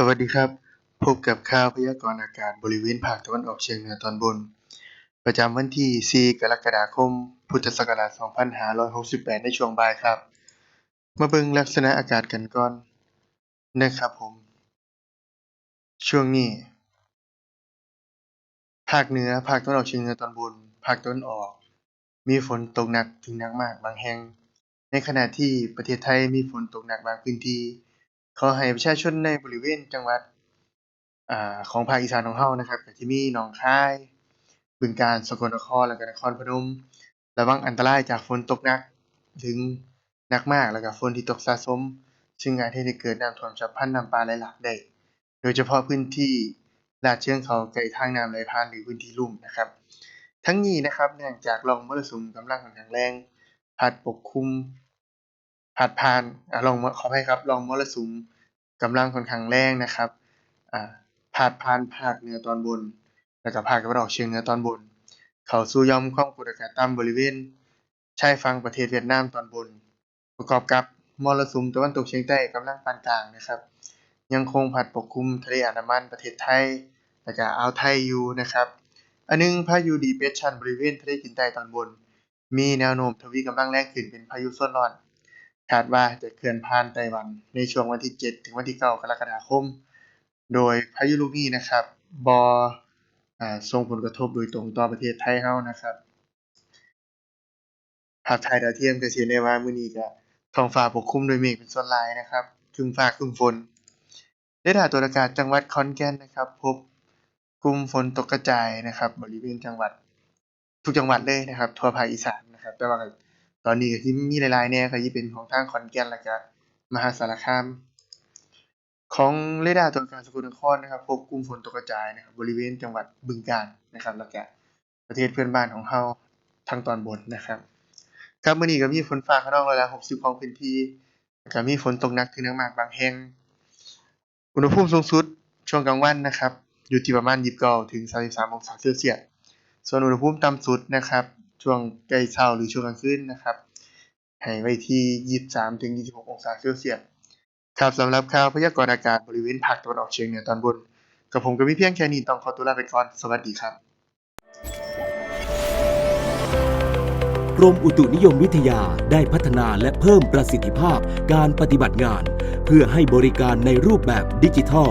สวัสดีครับ พบกับข่าวพยากรณ์อากาศบริเวณภาคตะวันออกเฉียงเหนือตอนบน ประจำวันที่ 4 กรกฎาคม พุทธศักราช 2568 ในช่วงบ่ายครับ มาเบิ่งลักษณะอากาศกันก่อนนะครับผม ช่วงนี้ ภาคเหนือ ภาคตะวันออกเฉียงเหนือตอนบน ภาคตะวันออก มีฝนตกหนักถึงหนักมากบางแห่ง ในขณะที่ประเทศไทยมีฝนตกหนักบางพื้นที่ ขอให้ประชาชนในบริเวณจังหวัดอ่าของภาคอีสานของเรานะครับก็สิมีหนองคาย บึงกาฬ สกลนคร แล้วก็นครพนม ระวังอันตรายจากฝนตกหนักถึงหนักมากแล้วก็ฝนที่ตกสะสม ซึ่งอาจเฮ็ดให้เกิดน้ำท่วมฉับพลันน้ำป่าไหลหลากได้ โดยเฉพาะพื้นที่ลาดเชิงเขาใกลทางน้ำไหลผ่านหรือพื้นที่ลุ่มนะครับ ทั้งนี้นะครับเนื่องจากร่องมรสุมกำลังค่อนข้างแรง พัดปกคลุม พัดผ่านอ่าร่องขออภัยครับร่องมรสุมกำลังค่อนข้างแรงนะครับอ่าพาดผ่านภาคเหนือตอนบน แล้วก็ภาคตะวันออกเฉียงเหนือตอนบน เขาสู่หย่อมความกดอากาศต่ำบริเวณชายฝั่งประเทศเวียดนามตอนบน ประกอบกับมรสุมตะวันตกเฉียงใต้กำลังปานกลางนะครับ ยังคงพัดปกคลุมทะเลอันดามันประเทศไทยแล้วก็อ่าวไทยอยู่นะครับ อันหนึ่งพายุ depression บริเวณทะเลจีนใต้ตอนบน มีแนวโน้มทวีกำลังแรงขึ้นเป็นพายุโซนร้อน คาดว่าจะเคลื่อนผ่านไต้หวันในช่วงวันที่ 7 ถึงวันที่ 9 กรกฎาคม โดยพายุลูกนี้นะครับบอส่งผลกระทบโดยตรงต่อประเทศไทยเรานะครับภาพถ่ายดาวเทียมก็สิเห็นได้ว่ามื้อนี้ก็ท้องฟ้าปกคลุมด้วยเมฆเป็นส่วนหลายนะครับครึ้มฟ้าครึ้มฝนเรดาร์ตรวจอากาศจังหวัดขอนแก่นนะครับ พบกลุ่มฝนตกกระจายนะครับ บริเวณจังหวัด ทุกจังหวัดเลยนะครับ ทั่วภาคอีสานนะครับ แต่ว่า ตอนนี้ก็สิมีหลายๆแน่ก็สิเป็นของทางขอนแก่นแล้วก็มหาสารคาม ของเรดาร์ตรวจการสกลนครนะครับพบกลุ่มฝนตกกระจายนะครับบริเวณจังหวัดบึงกาฬนะครับแล้วก็ประเทศเพื่อนบ้านของเราทางตอนบนนะครับครับมื้อนี้ก็มีฝนฟ้าคะนองร้อยละ60 ของพื้นที่ก็มีฝนตกหนักถึงหนักมากบางแห่ง อุณหภูมิสูงสุดช่วงกลางวันนะครับ อยู่ที่ประมาณ29ถึง33องศาเซลเซียส ส่วนอุณหภูมิต่ำสุดนะครับ ช่วงใกล้เช้าหรือช่วงกลางคืนนะครับให้ไว้ที่ 23ถึง26 องศาเซลเซียสครับสำหรับข่าวพยากรณ์อากาศบริเวณภาคตะวันออกเฉียงเหนือตอนบน กับผมก็มีเพียงแค่นี้ต้องขอตัวลาไปก่อน สวัสดีครับ กรมอุตุนิยมวิทยาได้พัฒนาและเพิ่มประสิทธิภาพการปฏิบัติงาน เพื่อให้บริการในรูปแบบดิจิทัล